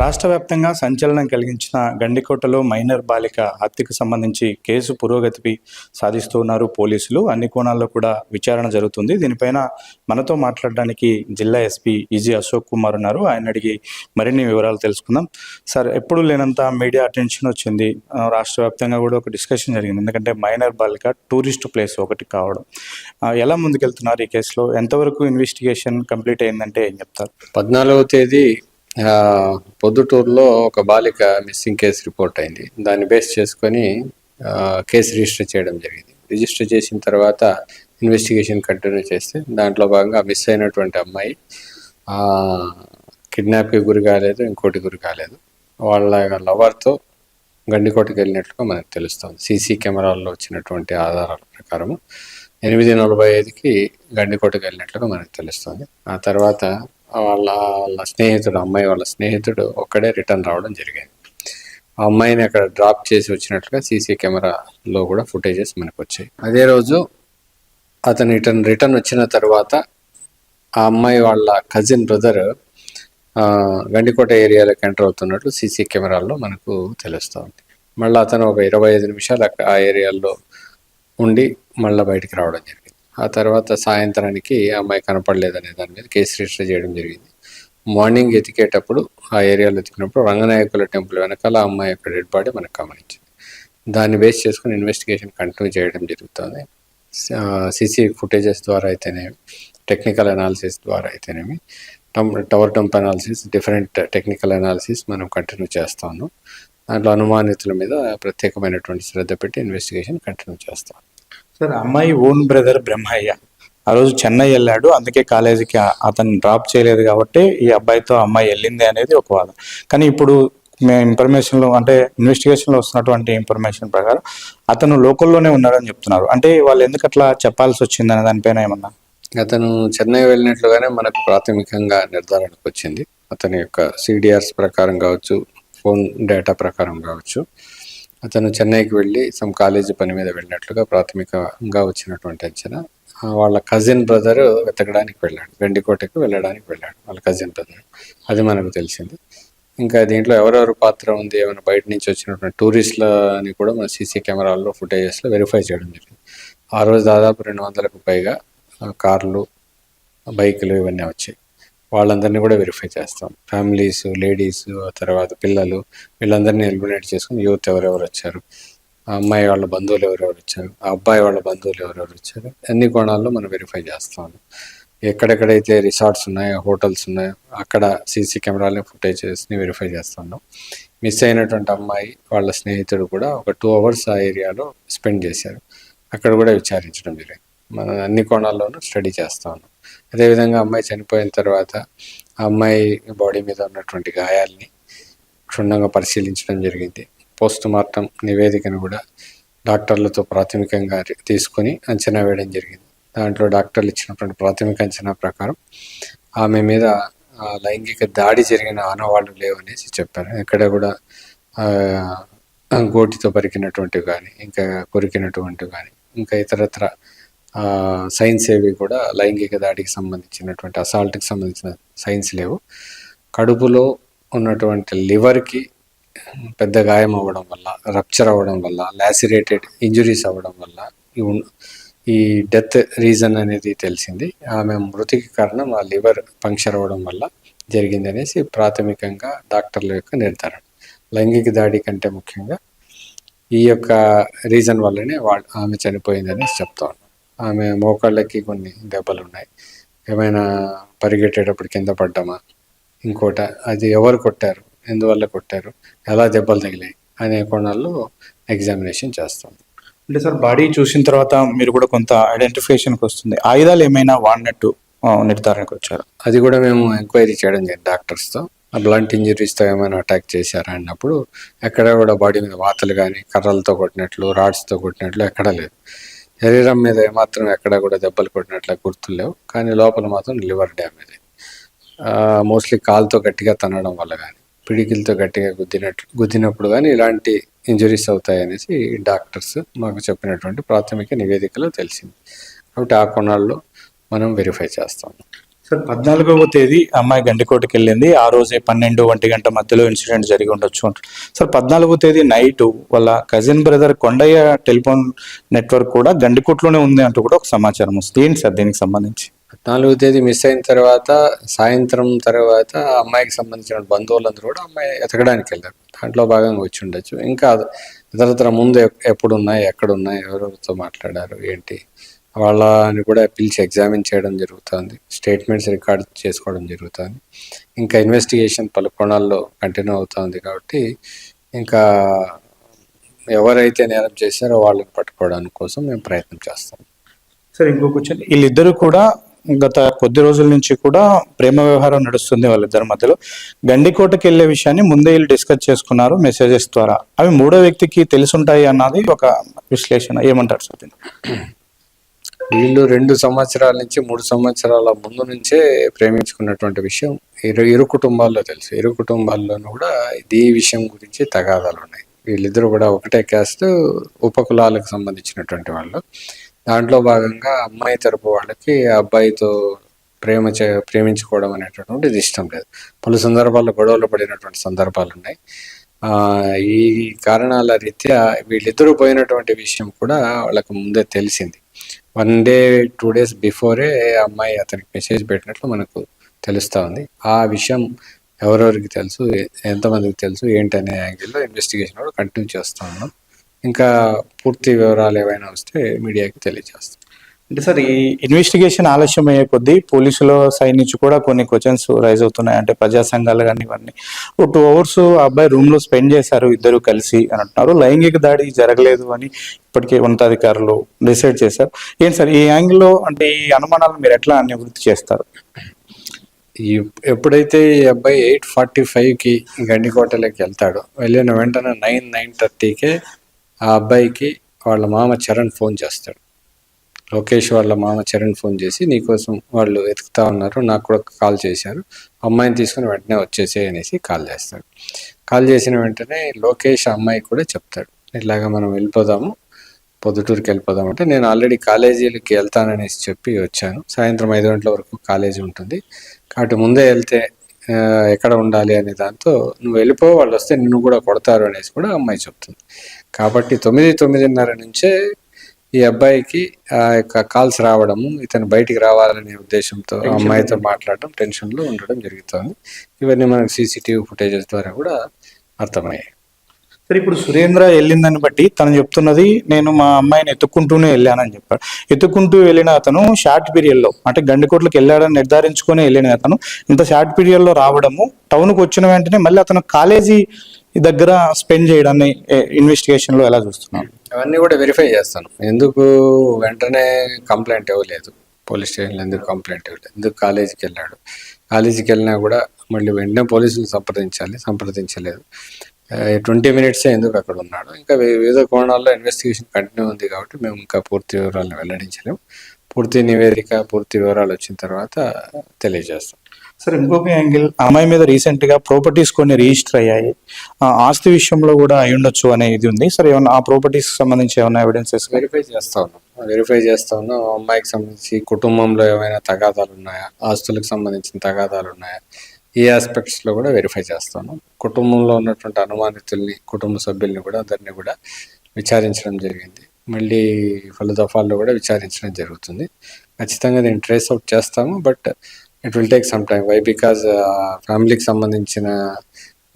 రాష్ట్ర వ్యాప్తంగా సంచలనం కలిగించిన గండికోటలో మైనర్ బాలిక హత్యకు సంబంధించి కేసు పురోగతిపై సాధిస్తూ ఉన్నారు పోలీసులు. అన్ని కోణాల్లో కూడా విచారణ జరుగుతుంది. దీనిపైన మనతో మాట్లాడడానికి జిల్లా ఎస్పీ ఈజీ అశోక్ కుమార్ ఉన్నారు. ఆయన అడిగి మరిన్ని వివరాలు తెలుసుకుందాం. సార్ ఎప్పుడు లేనంత మీడియా అటెన్షన్ వచ్చింది. రాష్ట్ర వ్యాప్తంగా కూడా ఒక డిస్కషన్ జరిగింది. ఎందుకంటే మైనర్ బాలిక టూరిస్ట్ ప్లేస్ ఒకటి కావడం. ఎలా ముందుకెళ్తున్నారు ఈ కేసులో? ఎంతవరకు ఇన్వెస్టిగేషన్ కంప్లీట్ అయిందంటే ఏం చెప్తారు? పద్నాలుగవ తేదీ పొద్దుటూరులో ఒక బాలిక మిస్సింగ్ కేసు రిపోర్ట్ అయింది. దాన్ని బేస్ చేసుకొని కేసు రిజిస్టర్ చేయడం జరిగింది. రిజిస్టర్ చేసిన తర్వాత ఇన్వెస్టిగేషన్ కంటిన్యూ చేస్తే దాంట్లో భాగంగా మిస్ అయినటువంటి అమ్మాయి కిడ్నాప్కి గురి కాలేదు ఇంకోటి గురి కాలేదు. వాళ్ళ లవర్తో గండికోటకి వెళ్ళినట్లుగా మనకు తెలుస్తుంది. సీసీ కెమెరాల్లో వచ్చినటువంటి ఆధారాల ప్రకారము. ఎనిమిది నలభై ఐదుకి గండికోటకి వెళ్ళినట్లుగా మనకు తెలుస్తుంది. ఆ తర్వాత వాళ్ళ వాళ్ళ స్నేహితుడు అమ్మాయి వాళ్ళ స్నేహితుడు ఒక్కడే రిటర్న్ రావడం జరిగింది. ఆ అమ్మాయిని అక్కడ డ్రాప్ చేసి వచ్చినట్లుగా సీసీ కెమెరాలో కూడా ఫుటేజెస్ మనకు వచ్చాయి. అదే రోజు అతను రిటర్న్ రిటర్న్ వచ్చిన తర్వాత ఆ అమ్మాయి వాళ్ళ కజిన్ బ్రదర్ గండికోట ఏరియాలోకి ఎంటర్ అవుతున్నట్లు సీసీ కెమెరాల్లో మనకు తెలుస్తుంది మళ్ళీ అతను ఒక ఇరవై ఐదు నిమిషాలు అక్కడ ఆ ఏరియాలో ఉండి మళ్ళీ బయటికి రావడం జరిగింది. ఆ తర్వాత సాయంత్రానికి ఆ అమ్మాయి కనపడలేదనే దాని మీద కేసు రిజిస్టర్ చేయడం జరిగింది. మార్నింగ్ ఎతికేటప్పుడు ఆ ఏరియాలో ఎతికినప్పుడు రంగనాయకుల టెంపుల్ వెనకాల ఆ అమ్మాయి యొక్క డెడ్ బాడీ మనకు గమనించింది. దాన్ని బేస్ చేసుకుని ఇన్వెస్టిగేషన్ కంటిన్యూ చేయడం జరుగుతుంది. సీసీ ఫుటేజెస్ ద్వారా అయితేనేమి టెక్నికల్ అనాలిసిస్ ద్వారా అయితేనేమి tower dump analysis different technical analysis మనం కంటిన్యూ చేస్తాను. దాంట్లో అనుమానితుల మీద ప్రత్యేకమైనటువంటి శ్రద్ధ పెట్టి ఇన్వెస్టిగేషన్ కంటిన్యూ చేస్తాను. సార్ అమ్మాయి ఓన్ బ్రదర్ బ్రహ్మయ్య. ఆ రోజు చెన్నై వెళ్ళాడు. అందుకే కాలేజీకి అతను డ్రాప్ చేయలేదు కాబట్టి ఈ అబ్బాయితో అమ్మాయి వెళ్ళింది అనేది ఒక వాదన. కానీ ఇప్పుడు మేము ఇన్ఫర్మేషన్లో అంటే ఇన్వెస్టిగేషన్లో వస్తున్నటువంటి ఇన్ఫర్మేషన్ ప్రకారం అతను లోకల్లోనే ఉన్నాడని చెప్తున్నారు. అంటే వాళ్ళు ఎందుకు అట్లా చెప్పాల్సి వచ్చింది అనే దానిపైన ఏమన్నా? అతను చెన్నై వెళ్ళినట్లుగానే మనకు ప్రాథమికంగా నిర్ధారణకు వచ్చింది. అతని యొక్క సిడిఆర్స్ ప్రకారం కావచ్చు ఫోన్ డేటా ప్రకారం కావచ్చు. అతను చెన్నైకి వెళ్ళి సమ్ కాలేజీ పని మీద వెళ్ళినట్లుగా ప్రాథమికంగా వచ్చినటువంటి అంచనా. వాళ్ళ కజిన్ బ్రదర్ వెతకడానికి వెళ్ళాడు. గండికోటకి వెళ్ళడానికి వెళ్ళాడు వాళ్ళ కజిన్ బ్రదర్ అది మనకు తెలిసింది. ఇంకా దీంట్లో ఎవరెవరు పాత్ర ఉంది ఏమైనా బయట నుంచి వచ్చినటువంటి టూరిస్ట్లని కూడా మన సీసీ కెమెరాల్లో ఫుటేజెస్లో వెరిఫై చేయడం జరిగింది. ఆ రోజు దాదాపు రెండు వందలకు పైగా కార్లు బైకులు ఇవన్నీ వచ్చాయి. వాళ్ళందరినీ కూడా వెరిఫై చేస్తాం. ఫ్యామిలీస్ లేడీస్ తర్వాత పిల్లలు వీళ్ళందరినీ ఎలిమినేట్ చేసుకుని యూత్ ఎవరెవరు వచ్చారు? ఆ అమ్మాయి వాళ్ళ బంధువులు ఎవరెవరు వచ్చారు? ఆ అబ్బాయి వాళ్ళ బంధువులు ఎవరెవరు వచ్చారు? అన్ని కోణాల్లో మనం వెరిఫై చేస్తాం. ఎక్కడెక్కడైతే రిసార్ట్స్ ఉన్నాయో హోటల్స్ ఉన్నాయో అక్కడ సీసీ కెమెరాలని ఫుటేజెస్ని వెరిఫై చేస్తున్నాం మిస్ అయినటువంటి అమ్మాయి వాళ్ళ స్నేహితుడు కూడా ఒక టూ అవర్స్ ఆ ఏరియాలో స్పెండ్ చేశారు. అక్కడ కూడా విచారించడం జరిగింది. మన అన్ని కోణాల్లోనూ స్టడీ చేస్తా. ఉన్నాం అదేవిధంగా అమ్మాయి చనిపోయిన తర్వాత ఆ అమ్మాయి బాడీ మీద ఉన్నటువంటి గాయాల్ని క్షుణ్ణంగా పరిశీలించడం జరిగింది. పోస్ట్ మార్టం నివేదికను కూడా డాక్టర్లతో ప్రాథమికంగా తీసుకొని అంచనా వేయడం జరిగింది. దాంట్లో డాక్టర్లు ఇచ్చినటువంటి ప్రాథమిక అంచనా ప్రకారం ఆమె మీద లైంగిక దాడి జరిగిన ఆనవాళ్ళు లేవనేసి చెప్పారు. ఎక్కడ కూడా గోటితో పరికినటువంటివి కానీ ఇంకా కొరికినటువంటి కానీ ఇంకా ఇతరత్ర సైన్స్ ఏవి కూడా లైంగిక దాడికి సంబంధించినటువంటి అసాల్ట్కి సంబంధించిన సైన్స్ లేవు. కడుపులో ఉన్నటువంటి లివర్కి పెద్ద గాయం అవ్వడం వల్ల రప్చర్ అవ్వడం వల్ల లాసిరేటెడ్ ఇంజురీస్ అవ్వడం వల్ల ఈ డెత్ రీజన్ అనేది తెలిసింది. ఆమె మృతికి కారణం ఆ లివర్ పంక్చర్ అవ్వడం వల్ల జరిగింది అనేసి ప్రాథమికంగా డాక్టర్ల యొక్క నిర్ధారణ. లైంగిక దాడి కంటే ముఖ్యంగా ఈ యొక్క రీజన్ వల్లనే వాళ్ళు ఆమె చనిపోయిందని చెప్తా ఆమె మోకాళ్ళకి కొన్ని దెబ్బలు ఉన్నాయి ఏమైనా పరిగెట్టేటప్పుడు కింద పడ్డామా? ఇంకోట అది ఎవరు కొట్టారు? ఎందువల్ల కొట్టారు? ఎలా దెబ్బలు తగిలాయి? అనే కోణాల్లో ఎగ్జామినేషన్ చేస్తాం. అంటే సార్ బాడీ చూసిన తర్వాత మీరు కూడా కొంత ఐడెంటిఫికేషన్కి వస్తుంది. ఆయుధాలు ఏమైనా వాడినట్టు నిర్ధారణకు వచ్చారు? అది కూడా మేము ఎంక్వైరీ చేయడం జరిగింది డాక్టర్స్తో. బ్లంట్ ఇంజరీస్తో ఏమైనా అటాక్ చేశారా అన్నప్పుడు ఎక్కడ కూడా బాడీ మీద వాతలు కానీ కర్రలతో కొట్టినట్లు రాడ్స్తో కొట్టినట్లు ఎక్కడా లేదు. శరీరం మీద ఏమాత్రం ఎక్కడ కూడా దెబ్బలు కొట్టినట్లు గుర్తులు లేవు. కానీ లోపల మాత్రం లివర్ డ్యామేజ్ మోస్ట్లీ కాలుతో గట్టిగా తనడం వల్ల కానీ పిడికిలతో గట్టిగా గుద్దినట్టు గుద్దినప్పుడు కానీ ఇలాంటి ఇంజరీస్ అవుతాయి అనేసి డాక్టర్స్ మాకు చెప్పినటువంటి ప్రాథమిక నివేదికలో తెలిసింది. కాబట్టి ఆ కొనాల్లో మనం వెరిఫై చేస్తాం సార్ పద్నాలుగవ తేదీ అమ్మాయి గండికోటకి వెళ్ళింది. ఆ రోజే పన్నెండు ఒంటి గంట మధ్యలో ఇన్సిడెంట్ జరిగి ఉండొచ్చు అంటారు సార్ పద్నాలుగవ తేదీ నైట్ వాళ్ళ cousin brother Kondaiah telephone network కూడా గండికోటలోనే ఉంది అంటూ కూడా ఒక సమాచారం వస్తుంది. ఏంటి సార్ దీనికి సంబంధించి? నాలుగో తేదీ మిస్ అయిన తర్వాత సాయంత్రం తర్వాత అమ్మాయికి సంబంధించిన బంధువులందరూ కూడా అమ్మాయి ఎతకడానికి వెళ్ళారు. దాంట్లో భాగంగా వచ్చి ఉండొచ్చు. ఇంకా ఇతరతర ముందు ఎప్పుడున్నాయి ఎప్పుడు ఉన్నాయి ఎవరెవరితో మాట్లాడారు ఏంటి? వాళ్ళని కూడా పిలిచి ఎగ్జామిన్ చేయడం జరుగుతుంది. స్టేట్మెంట్స్ రికార్డ్ చేసుకోవడం జరుగుతుంది. ఇంకా ఇన్వెస్టిగేషన్ పలు కోణాల్లో కంటిన్యూ అవుతుంది కాబట్టి ఇంకా ఎవరైతే నేరం చేశారో వాళ్ళని పట్టుకోవడానికి కోసం మేము ప్రయత్నం చేస్తాం. సార్ ఇంకో క్వశ్చన్. వీళ్ళిద్దరూ కూడా గత కొద్ది రోజుల నుంచి కూడా ప్రేమ వ్యవహారం నడుస్తుంది వాళ్ళిద్దరి మధ్యలో. గండికోటకి వెళ్ళే విషయాన్ని ముందే వీళ్ళు డిస్కస్ చేసుకున్నారు మెసేజెస్ ద్వారా. అవి మూడో వ్యక్తికి తెలుసుంటాయి అన్నది ఒక విశ్లేషణ. ఏమంటారు సార్ వీళ్ళు రెండు సంవత్సరాల నుంచి మూడు సంవత్సరాల ముందు నుంచే ప్రేమించుకున్నటువంటి విషయం ఇరు ఇరు కుటుంబాల్లో తెలుసు. ఇరు కుటుంబాల్లోనూ కూడా ఈ విషయం గురించి తగాదాలు ఉన్నాయి. వీళ్ళిద్దరూ కూడా ఒకటే క్యాస్ట్ ఉపకులాలకు సంబంధించినటువంటి వాళ్ళు. దాంట్లో భాగంగా అమ్మాయి తరపు వాళ్ళకి అబ్బాయితో ప్రేమ చే ప్రేమించుకోవడం అనేటటువంటిది ఇష్టం లేదు. పలు సందర్భాల్లో గొడవలు పడినటువంటి సందర్భాలు ఉన్నాయి. ఈ కారణాల రీత్యా వీళ్ళిద్దరూ పోయినటువంటి విషయం కూడా వాళ్ళకు ముందే తెలిసింది. One day two days before అమ్మాయి అతనికి మెసేజ్ పెట్టినట్లు మనకు తెలుస్తూ ఉంది. ఆ విషయం ఎవరెవరికి తెలుసు ఎంతమందికి తెలుసు ఏంటనే యాంగిల్లో ఇన్వెస్టిగేషన్ కూడా కంటిన్యూ చేస్తూ ఉన్నాం. ఇంకా పూర్తి వివరాలు ఏవైనా వస్తే మీడియాకి తెలియజేస్తాం. అంటే సార్ ఈ ఇన్వెస్టిగేషన్ ఆలస్యం అయ్యే కొద్దీ పోలీసుల సైడ్ నుంచి కూడా కొన్ని క్వశ్చన్స్ రైజ్ అవుతున్నాయి. అంటే ప్రజా సంఘాలు కానీ ఇవన్నీ. ఓ టూ అవర్స్ ఆ అబ్బాయి రూమ్లో స్పెండ్ చేశారు ఇద్దరు కలిసి అని అంటున్నారు. లైంగిక దాడి జరగలేదు అని ఇప్పటికే ఉన్నతాధికారులు డిసైడ్ చేశారు. ఏంటి సార్ ఈ యాంగిల్లో అంటే ఈ అనుమానాలు మీరు ఎట్లా నివృత్తి చేస్తారు? ఈ ఎప్పుడైతే ఈ అబ్బాయి ఎయిట్ ఫార్టీ ఫైవ్కి గండికోటలోకి వెళ్తాడో వెళ్ళిన వెంటనే నైన్ నైన్ థర్టీకే ఆ అబ్బాయికి వాళ్ళ మామ చరణ్ ఫోన్ చేస్తాడు. లోకేష్ వాళ్ళ మామ చరణ్ ఫోన్ చేసి నీకోసం వాళ్ళు వెతుకుతా ఉన్నారు నాకు కూడా కాల్ చేశారు అమ్మాయిని తీసుకుని వెంటనే వచ్చేసే అనేసి కాల్ చేస్తాడు. కాల్ చేసిన వెంటనే లోకేష్ అమ్మాయి అమ్మాయికి కూడా చెప్తాడు ఇలాగ మనం వెళ్ళిపోదాము పొద్దుటూరుకి వెళ్ళిపోదాం అంటే నేను ఆల్రెడీ కాలేజీలకి వెళ్తాననేసి చెప్పి వచ్చాను సాయంత్రం ఐదు గంటల వరకు కాలేజీ ఉంటుంది కాబట్టి ముందే వెళ్తే ఎక్కడ ఉండాలి అనే దాంతో నువ్వు వెళ్ళిపో వాళ్ళు వస్తే నిన్ను కూడా కొడతారు అనేసి కూడా అమ్మాయి చెప్తుంది. కాబట్టి తొమ్మిది తొమ్మిదిన్నర నుంచే ఈ అబ్బాయికి ఆ యొక్క కాల్స్ రావడము ఇతను బయటికి రావాలనే ఉద్దేశంతో ఆ అమ్మాయితో మాట్లాడడం టెన్షన్లో ఉండడం జరుగుతుంది. ఇవన్నీ మనకు సీసీటీవీ ఫుటేజెస్ ద్వారా కూడా అర్థమయ్యాయి. సరే ఇప్పుడు సురేంద్ర వెళ్ళిందని బట్టి తను చెప్తున్నది నేను మా అమ్మాయిని ఎత్తుక్కుంటూనే వెళ్ళానని చెప్పాడు ఎత్తుక్కుంటూ వెళ్ళిన అతను షార్ట్ పీరియడ్లో అంటే గండికోట్లకు వెళ్ళాడని నిర్ధారించుకుని వెళ్ళిన అతను ఇంత షార్ట్ పీరియడ్లో రావడము టౌన్కు వచ్చిన వెంటనే మళ్ళీ అతను కాలేజీ దగ్గర స్పెండ్ చేయడాన్ని ఇన్వెస్టిగేషన్లో ఎలా చూస్తున్నారు అవన్నీ కూడా వెరిఫై చేస్తాను. ఎందుకు వెంటనే కంప్లైంట్ ఇవ్వలేదు. పోలీస్ స్టేషన్లో ఎందుకు కంప్లైంట్ ఇవ్వలేదు? ఎందుకు కాలేజీకి వెళ్ళాడు? కాలేజీకి వెళ్ళినా కూడా మళ్ళీ వెంటనే పోలీసులు సంప్రదించాలి సంప్రదించలేదు. ట్వంటీ మినిట్సే ఎందుకు అక్కడ ఉన్నాడు? ఇంకా వివిధ కోణాల్లో ఇన్వెస్టిగేషన్ కంటిన్యూ ఉంది కాబట్టి మేము ఇంకా పూర్తి వివరాలను వెల్లడించలేము. పూర్తి నివేదిక పూర్తి వివరాలు వచ్చిన తర్వాత తెలియజేస్తాం. సరే ఇంకొక యాంగిల్ అమ్మాయి మీద రీసెంట్గా ప్రాపర్టీస్ కొన్ని రిజిస్టర్ అయ్యాయి. ఆ ఆస్తి విషయంలో కూడా అయి ఉండొచ్చు అనే ఇది ఉంది. సరే ఏమన్నా ఆ ప్రాపర్టీస్ సంబంధించి ఏమైనా ఎవిడెన్సెస్ వెరిఫై చేస్తా ఉన్నాం. వెరిఫై చేస్తా ఉన్నాం అమ్మాయికి సంబంధించి కుటుంబంలో ఏమైనా తగాదాలు ఉన్నాయా? ఆస్తులకు సంబంధించిన తగాదాలు ఉన్నాయా? ఈ ఆస్పెక్ట్స్లో కూడా వెరిఫై చేస్తాను కుటుంబంలో ఉన్నటువంటి అనుమానితుల్ని కుటుంబ సభ్యుల్ని కూడా అందరినీ కూడా విచారించడం జరిగింది. మళ్ళీ పలు దఫాల్లో కూడా విచారించడం జరుగుతుంది. ఖచ్చితంగా దీన్ని ట్రేస్ అవుట్ చేస్తాము. But it will take some time why because ఫ్యామిలీకి సంబంధించిన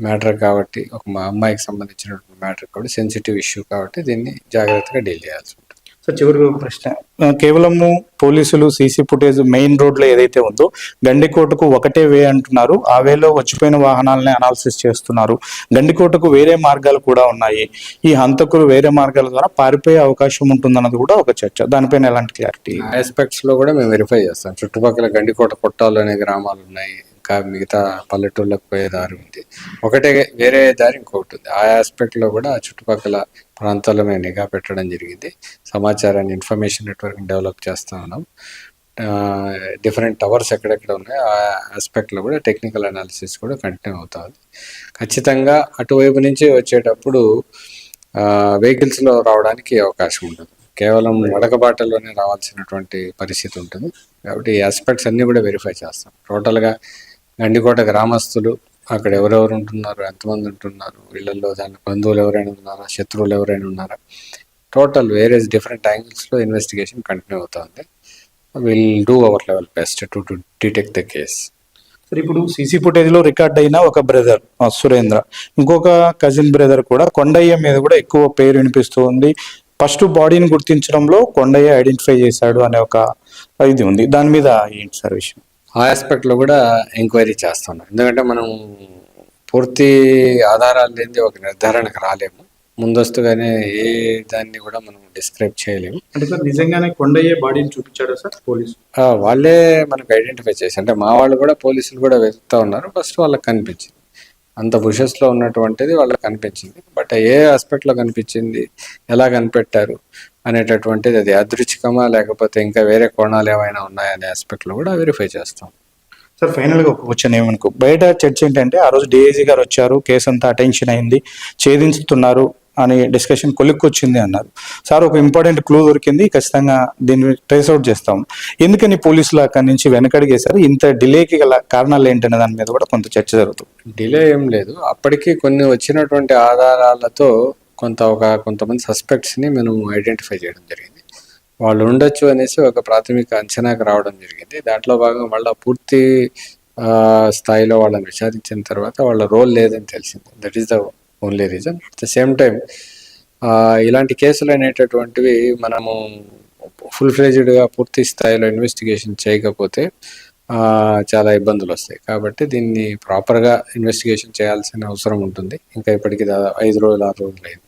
మ్యాటర్ కాబట్టి ఒక మా అమ్మాయికి సంబంధించినటువంటి మ్యాటర్ కాబట్టి సెన్సిటివ్ ఇష్యూ కాబట్టి దీన్ని జాగ్రత్తగా డీల్ చేయాల్సి ఉంటుంది. సో చివరికి ఒక ప్రశ్న. కేవలము పోలీసులు సీసీ ఫుటేజ్ మెయిన్ రోడ్లో ఏదైతే ఉందో గండికోటకు ఒకటే వే అంటున్నారు. ఆ వేలో వచ్చిపోయిన వాహనాలని అనాలిసిస్ చేస్తున్నారు. గండికోటకు వేరే మార్గాలు కూడా ఉన్నాయి. ఈ హంతకులు వేరే మార్గాల ద్వారా పారిపోయే అవకాశం ఉంటుందన్నది కూడా ఒక చర్చ. దానిపైన ఎలాంటి క్లారిటీ ఆస్పెక్ట్స్లో కూడా మేము వెరిఫై చేస్తాం. చుట్టుపక్కల గండికోట కొట్టాలు అనే గ్రామాలు ఉన్నాయి. ఇంకా మిగతా పల్లెటూళ్ళకు పోయే దారి ఉంది. ఒకటే వేరే దారి ఇంకొకటి ఉంది. ఆ ఆస్పెక్ట్లో కూడా చుట్టుపక్కల ప్రాంతాల్లో మేము నిఘా పెట్టడం జరిగింది. సమాచారాన్ని ఇన్ఫర్మేషన్ నెట్వర్క్ డెవలప్ చేస్తూ ఉన్నాం. డిఫరెంట్ టవర్స్ ఎక్కడెక్కడ ఉన్నాయో ఆ ఆస్పెక్ట్లో కూడా టెక్నికల్ అనాలిసిస్ కూడా కంటిన్యూ అవుతుంది ఖచ్చితంగా అటువైపు నుంచి వచ్చేటప్పుడు వెహికల్స్లో రావడానికి అవకాశం ఉండదు కేవలం నడకబాటలోనే రావాల్సినటువంటి పరిస్థితి ఉంటుంది. కాబట్టి ఈ ఆస్పెక్ట్స్ అన్నీ కూడా వెరిఫై చేస్తాం. టోటల్గా గండికోట గ్రామస్తులు అక్కడ ఎవరెవరు ఉంటున్నారు ఎంతమంది ఉంటున్నారు వీళ్ళల్లో దాని బంధువులు ఎవరైనా ఉన్నారా శత్రువులు ఎవరైనా ఉన్నారా? టోటల్ వేరియస్ డిఫరెంట్ యాంగిల్స్లో ఇన్వెస్టిగేషన్ కంటిన్యూ అవుతుంది. Will do our level best to to detect the case sir ఇప్పుడు సీసీ ఫుటేజ్లో రికార్డ్ అయిన ఒక బ్రదర్ సురేంద్ర. ఇంకొక కజిన్ బ్రదర్ కూడా కొండయ్య మీద కూడా ఎక్కువ పేరు వినిపిస్తుంది. ఫస్ట్ బాడీని గుర్తించడంలో కొండయ్య ఐడెంటిఫై చేశాడు అనే ఒక ఇది ఉంది. దాని మీద ఏంటి సార్ విషయం? ఆ ఆస్పెక్ట్లో కూడా ఎంక్వైరీ చేస్తున్నాం. ఎందుకంటే మనం పూర్తి ఆధారాలు లేనిది ఒక నిర్ధారణకు రాలేము. ముందస్తుగానే ఏ దాన్ని కూడా మనం డిస్క్రైబ్ చేయలేము. అంటే సార్ నిజంగానే కొండయ్య బాడీని చూపించాడు సార్ పోలీసు? వాళ్ళే మనకు ఐడెంటిఫై చేసి అంటే మా వాళ్ళు కూడా పోలీసులు కూడా వెతుకుతా ఉన్నారు. ఫస్ట్ వాళ్ళకి కనిపించింది. అంత బుషెస్లో ఉన్నటువంటిది వాళ్ళకి కనిపించింది. బట్ ఏ ఆస్పెక్ట్లో కనిపించింది? ఎలా కనిపెట్టారు? అనేటటువంటిది అది అదృచ్ఛికమా లేకపోతే ఇంకా వేరే కోణాలు ఏమైనా ఉన్నాయనే ఆస్పెక్ట్లో కూడా వెరిఫై చేస్తాం. సార్ ఫైనల్గా ఒక క్వశ్చన్ ఏమనుకో బయట చర్చ ఏంటంటే ఆ రోజు డిఐజీ గారు వచ్చారు కేసు అంతా అటెన్షన్ అయింది ఛేదించుతున్నారు అని డిస్కషన్ కొలిక్కొచ్చింది అన్నారు. సార్ ఒక ఇంపార్టెంట్ క్లూ దొరికింది ఖచ్చితంగా దీన్ని ట్రేస్ అవుట్ చేస్తాం. ఎందుకని పోలీసులు అక్కడి నుంచి వెనకడిగేశారు? ఇంత డిలేకి గల కారణాలు ఏంటనే దాని మీద కూడా కొంత చర్చ జరుగుతుంది. డిలే ఏం లేదు. అప్పటికి కొన్ని వచ్చినటువంటి ఆధారాలతో కొంత ఒక కొంతమంది సస్పెక్ట్స్ని మనం ఐడెంటిఫై చేయడం జరిగింది. వాళ్ళు ఉండొచ్చు అనేసి ఒక ప్రాథమిక అంచనాకు రావడం జరిగింది. దాంట్లో భాగంగా మళ్ళీ పూర్తి స్థాయిలో వాళ్ళని విచారించిన తర్వాత వాళ్ళ రోల్ లేదని తెలిసింది. That is the only reason at the same time ఇలాంటి కేసులు అనేటటువంటివి మనము ఫుల్ ఫ్లెజ్డ్గా పూర్తి స్థాయిలో ఇన్వెస్టిగేషన్ చేయకపోతే చాలా ఇబ్బందులు వస్తాయి. కాబట్టి దీన్ని ప్రాపర్గా ఇన్వెస్టిగేషన్ చేయాల్సిన అవసరం ఉంటుంది. ఇంకా ఇప్పటికి దాదాపు ఐదు రోజులు ఆరు రోజులు అయింది.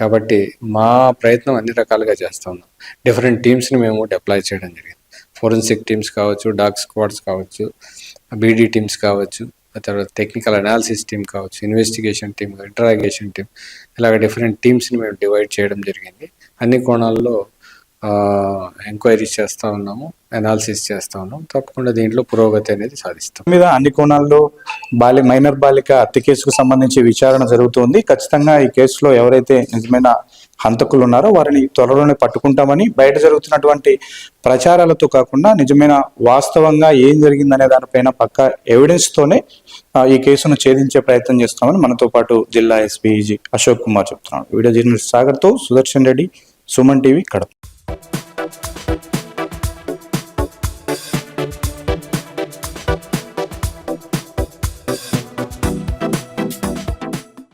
కాబట్టి మా ప్రయత్నం అన్ని రకాలుగా చేస్తూ ఉన్నాం. డిఫరెంట్ టీమ్స్ని మేము డిప్లాయ్ చేయడం జరిగింది. ఫోరెన్సిక్ టీమ్స్ కావచ్చు డాగ్ స్క్వాడ్స్ కావచ్చు బీడీ టీమ్స్ కావచ్చు తర్వాత టెక్నికల్ అనాలిసిస్ టీమ్ కావచ్చు ఇన్వెస్టిగేషన్ టీమ్ ఇంటరాగేషన్ టీమ్ ఇలాగ డిఫరెంట్ టీమ్స్ని మేము డివైడ్ చేయడం జరిగింది. అన్ని కోణాల్లో ఎంక్వైరీస్ చేస్తూ ఉన్నాము అనాలిసిస్ చేస్తూ ఉన్నాము. తప్పకుండా దీంట్లో పురోగతి అనేది సాధిస్తాం. మీద అన్ని కోణాల్లో బాలి మైనర్ బాలిక హత్య కేసుకు సంబంధించి విచారణ జరుగుతోంది. ఖచ్చితంగా ఈ కేసులో ఎవరైతే నిజమైన హంతకులు ఉన్నారో వారిని త్వరలోనే పట్టుకుంటామని బయట జరుగుతున్నటువంటి ప్రచారాలతో కాకుండా నిజమైన వాస్తవంగా ఏం జరిగిందనే దానిపైన పక్క ఎవిడెన్స్ తోనే ఈ కేసును ఛేదించే ప్రయత్నం చేస్తామని మనతో పాటు జిల్లా ఎస్పీజీ అశోక్ కుమార్ చెప్తున్నాడు. వీడియో జర్నలిస్ట్ సాగర్తో సుదర్శన్ రెడ్డి సుమన్ టీవీ కడప.